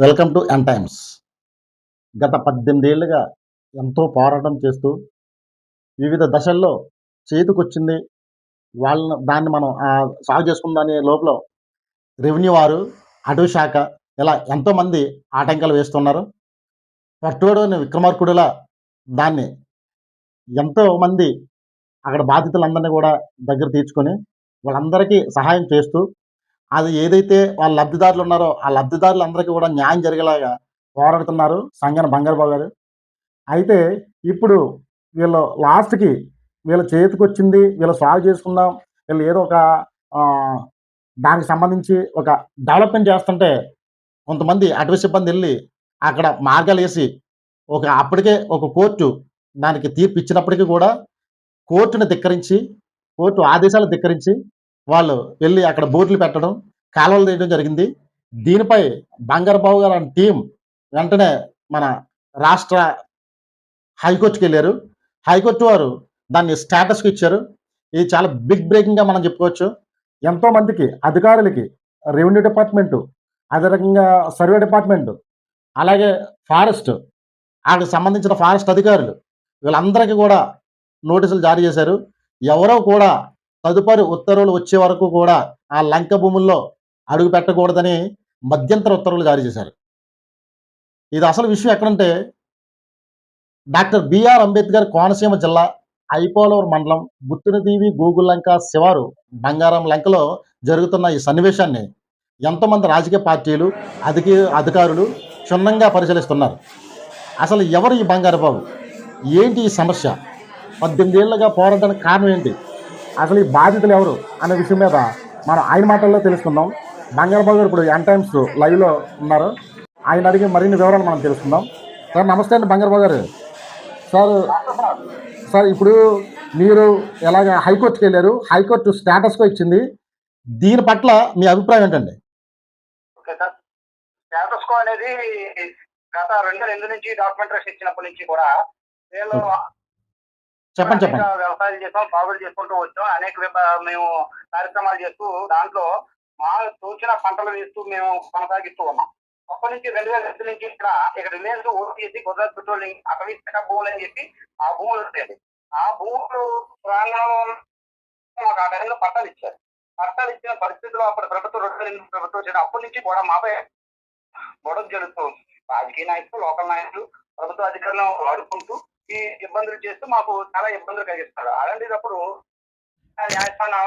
Welcome to n times గత పద్దెనిమిదేళ్ళుగా ఎంతో పోరాటం చేస్తూ వివిధ దశల్లో చేతికొచ్చింది వాళ్ళని దాన్ని మనం సాగు చేసుకుందనే లోపల రెవెన్యూ వారు అటవీ శాఖ ఇలా ఎంతోమంది ఆటంకాలు వేస్తున్నారు. పట్టుబడిన విక్రమార్కుడిలా దాన్ని ఎంతో మంది అక్కడ బాధితులందరినీ కూడా దగ్గర తీర్చుకొని వాళ్ళందరికీ సహాయం చేస్తూ అది ఏదైతే వాళ్ళ లబ్ధిదారులు ఉన్నారో ఆ లబ్ధిదారులందరికీ కూడా న్యాయం జరిగేలాగా పోరాడుతున్నారు సంగన బంగారబాబు గారు. అయితే ఇప్పుడు వీళ్ళు లాస్ట్కి వీళ్ళ చేతికి వచ్చింది వీళ్ళు సాల్వ్ చేసుకుందాం వీళ్ళు ఏదో ఒక దానికి సంబంధించి ఒక డెవలప్మెంట్ చేస్తుంటే కొంతమంది అటవీ సిబ్బంది వెళ్ళి అక్కడ మార్గాలు వేసి ఒక అప్పటికే ఒక కోర్టు దానికి తీర్పు ఇచ్చినప్పటికీ కూడా కోర్టును ధిక్కరించి కోర్టు ఆదేశాలు ధిక్కరించి వాళ్ళు వెళ్ళి అక్కడ బోర్డులు పెట్టడం కాలువలు తీయడం జరిగింది. దీనిపై బంగారబాబు గారు అనే టీం వెంటనే మన రాష్ట్ర హైకోర్టుకి వెళ్ళారు. హైకోర్టు వారు దాన్ని స్టేటస్కి ఇచ్చారు. ఇది చాలా బిగ్ బ్రేకింగ్గా మనం చెప్పుకోవచ్చు. ఎంతోమందికి అధికారులకి రెవెన్యూ డిపార్ట్మెంటు అదే రకంగా సర్వే డిపార్ట్మెంటు అలాగే ఫారెస్ట్ వాళ్ళకి సంబంధించిన ఫారెస్ట్ అధికారులు వీళ్ళందరికీ కూడా నోటీసులు జారీ చేశారు. ఎవరో కూడా తదుపరి ఉత్తర్వులు వచ్చే వరకు కూడా ఆ లంక భూముల్లో అడుగు పెట్టకూడదని మధ్యంతర ఉత్తర్వులు జారీ చేశారు. ఇది అసలు విషయం ఎక్కడంటే డాక్టర్ బిఆర్ అంబేద్కర్ కోనసీమ జిల్లా ఐపోలవర్ మండలం గుత్తునదీవి గూగుల్లంక శివారు బంగారం లంకలో జరుగుతున్న ఈ సన్నివేశాన్ని ఎంతోమంది రాజకీయ పార్టీలు అధిక అధికారులు క్షుణ్ణంగా పరిశీలిస్తున్నారు. అసలు ఎవరు ఈ బంగారు బాబు ఏంటి ఈ సమస్య? పద్దెనిమిది ఏళ్ళుగా పోరాటానికి కారణం ఏంటి? అసలు ఈ బాధితులు ఎవరు అనే విషయం మీద మనం ఆయన మాటల్లో తెలుసుకుందాం. బంగారు బాబు గారు ఇప్పుడు ఎన్ టైమ్స్ లైవ్లో ఉన్నారు. ఆయన అడిగి మరిన్ని వివరాలు మనం తెలుసుకుందాం. సార్ నమస్తే అండి బంగారు బాబు గారు. సార్ సార్ ఇప్పుడు మీరు ఎలాగ హైకోర్టుకి వెళ్ళారు? హైకోర్టు స్టేటస్కో ఇచ్చింది. దీని పట్ల మీ అభిప్రాయం ఏంటండి? Okay sir. స్టేటస్ కో అనేది గత రెండు రెండు నుంచి డాక్యుమెంటరీస్ ఇచ్చినప్పటి నుంచి కూడా నేను చెప్పండి చెప్పండి. అనేక వ్యవసాయాలు చేస్తాం సాగులు చేసుకుంటూ వచ్చాం అనేక మేము కార్యక్రమాలు చేస్తూ దాంట్లో మా తోచిన పంటలు వేస్తూ మేము కొనసాగిస్తూ ఉన్నాం. అప్పటి నుంచి రెండు వేల రెండు నుంచి ఇక్కడ ఇక్కడ రిలయన్స్ ఓటీసీ గుజరాత్ పెట్రోలింగ్ అటవీ శాఖ భూములు అని చెప్పి ఆ భూములు ఉండేది ఆ భూములు ప్రాంగణంలో మాకు ఆ టైంలో పట్టాలు ఇచ్చారు. పట్టాలు ఇచ్చిన పరిస్థితుల్లో అప్పుడు ప్రభుత్వం రెండు వేల ఎనిమిది ప్రభుత్వం వచ్చిన అప్పటి నుంచి కూడా మాపై గొడవ జరుగుతూ రాజకీయ నాయకులు లోకల్ నాయకులు ప్రభుత్వ అధికారులను వాడుకుంటూ ఇబ్బందులు చేస్తూ మాకు చాలా ఇబ్బందులు కలిగిస్తారు అలాంటిటప్పుడు న్యాయస్థానం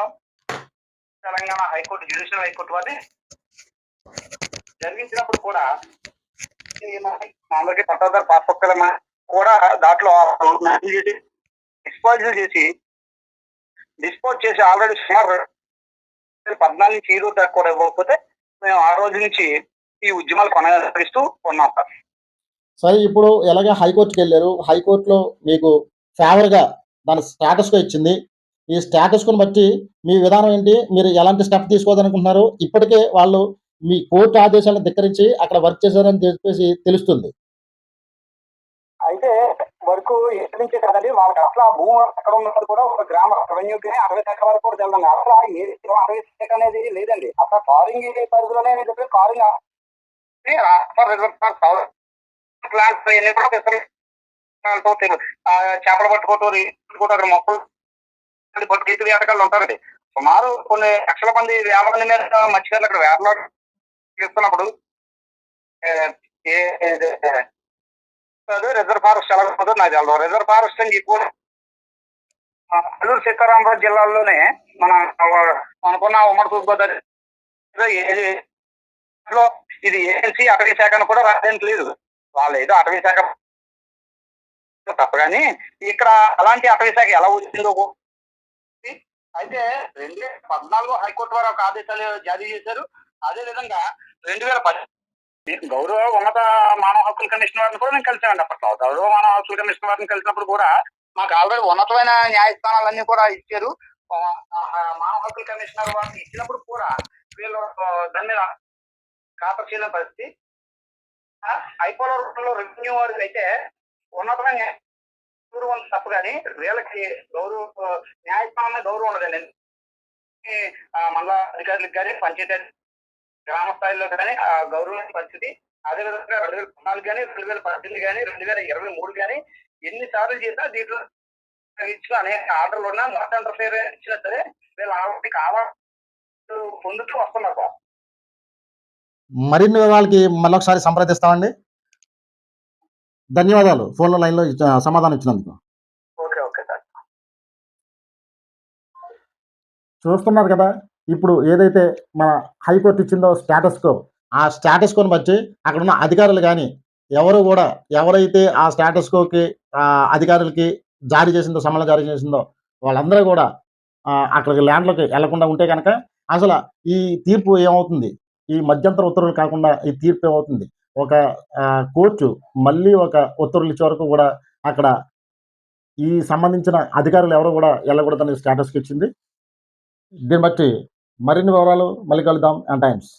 తెలంగాణ హైకోర్టు జ్యుడిషియల్ హైకోర్టు వారిని జరిగించినప్పుడు కూడా అందరికీ పట్టాదారు పాస్ కూడా దాంట్లో డిస్పోజ్ చేసి డిస్పోజ్ చేసి ఆల్రెడీ సుమారు పద్నాలుగు నుంచి ఈ రోజు దాకా కూడా ఇవ్వకపోతే మేము ఆ రోజు నుంచి ఈ ఉద్యమాలు కొనసాగిస్తూ ఉన్నాం సార్. సరే ఇప్పుడు ఎలాగ హైకోర్టుకి వెళ్ళారు హైకోర్టులో మీకు ఫేవర్గా దాని స్టేటస్కో ఇచ్చింది. ఈ స్టేటస్కోని బట్టి మీ విధానం ఏంటి? మీరు ఎలాంటి స్టెప్ తీసుకోవాలనుకుంటున్నారు? ఇప్పటికే వాళ్ళు మీ కోర్టు ఆదేశాలను ధిక్కరించి అక్కడ వర్క్ చేశారని చెప్పేసి తెలుస్తుంది. అయితే వరకు ఎక్కడి నుంచి కదండి. వాళ్ళకి అసలు ఆ భూమి ఎక్కడ ఉన్నది కూడా ఒక గ్రామ రెవెన్యూకి అరవై శాఖ వరకు కూడా తెలియదండి అసలు ఏ అరవై శాఖ అనేది లేదండి. అసలు కారింగ్ పరిధిలోనే చెప్పి కారింగ్ ప్లాంట్స్ ఎన్ని కూడా చేపలు పట్టుకోవటం పట్టుకోవటం అక్కడ మొక్కలు పట్టు గీత వేటగాళ్ళు ఉంటారండి. సుమారు కొన్ని లక్షల మంది వ్యాపారం మీద మత్స్యకారులు అక్కడ వేటలాడు చేస్తున్నప్పుడు రిజర్వ్ ఫారెస్ట్ ఎలా ఉంటుందో నాకు తెలదు రిజర్వ్ ఫారెస్ట్ అని చెప్పి కూడా, అల్లూరు సీతారామరాజు జిల్లాలోనే మన అనుకున్న ఉమ్మడి తూర్పుగోదావరి ఇది ఏజెన్సీ అటవీ శాఖ అని కూడా రాయడానికి లేదు. వాళ్ళు ఏదో అటవీ శాఖ తప్ప కానీ ఇక్కడ అలాంటి అటవీ శాఖ ఎలా వచ్చిందో అయితే రెండు వేల పద్నాలుగు హైకోర్టు వారు ఒక ఆదేశాలు జారీ చేశారు. అదే విధంగా రెండు వేల పది గౌరవ ఉన్నత మానవ హక్కుల కమిషన్ వారిని కూడా నేను కలిసామండి అప్పట్లో గౌరవ మానవ హక్కుల కమిషన్ వారిని కలిసినప్పుడు కూడా మాకు ఆల్రెడీ ఉన్నతమైన న్యాయస్థానాలన్నీ కూడా ఇచ్చారు. మానవ హక్కుల కమిషనర్ వారిని ఇచ్చినప్పుడు కూడా వీళ్ళు దాని మీద ఖాతా చేయలేని పరిస్థితి. ఐపోలో రెవెన్యూ వారికి అయితే ఉన్నతమైన గౌరవం తప్ప కానీ వీళ్ళకి గౌరవ న్యాయస్థానం గౌరవం ఉండదండి. ఈ, మండల అధికారులకు కానీ పంచాయతీ గ్రామ స్థాయిలో కానీ ఆ గౌరవ పరిస్థితి. అదేవిధంగా రెండు వేల పద్నాలుగు కానీ రెండు వేల పద్దెనిమిది కానీ రెండు వేల ఇరవై మూడు కానీ ఎన్నిసార్లు చేసినా దీంట్లో ఇచ్చిన అనేక ఆర్డర్లు ఉన్నా నాట్ ఇంటర్ఫేర్ ఇచ్చినా సరే వీళ్ళు ఆల్రెడీ కావాలి పొందుతూ వస్తున్నారు మరిన్ని వివరాలకి మళ్ళొకసారి సంప్రదిస్తామండి. ధన్యవాదాలు. ఫోన్లో లైన్లో సమాధానం ఇచ్చినందుకు. ఓకే ఓకే సార్ చూస్తున్నారు కదా ఇప్పుడు ఏదైతే మన హైకోర్టు ఇచ్చిందో స్టేటస్ కో ఆ స్టేటస్ కోని బట్టి అక్కడ ఉన్న అధికారులు కానీ ఎవరు కూడా ఎవరైతే ఆ స్టేటస్ కోకి ఆ అధికారులకి జారీ చేసిందో సమన్లు జారీ చేసిందో వాళ్ళందరూ కూడా అక్కడికి ల్యాండ్లోకి వెళ్ళకుండా ఉంటే కనుక అసలు ఈ తీర్పు ఏమవుతుంది? ఈ మధ్యంతర ఉత్తర్వులు కాకుండా ఈ తీర్పు ఏమవుతుంది? ఒక కోర్టు మళ్ళీ ఒక ఉత్తర్వులు ఇచ్చే వరకు కూడా అక్కడ ఈ సంబంధించిన అధికారులు ఎవరు కూడా వెళ్ళకూడదని స్టేటస్కి ఇచ్చింది. దీన్ని బట్టి మరిన్ని వివరాలు మళ్ళీ కలుద్దాం అండ్ టైమ్స్.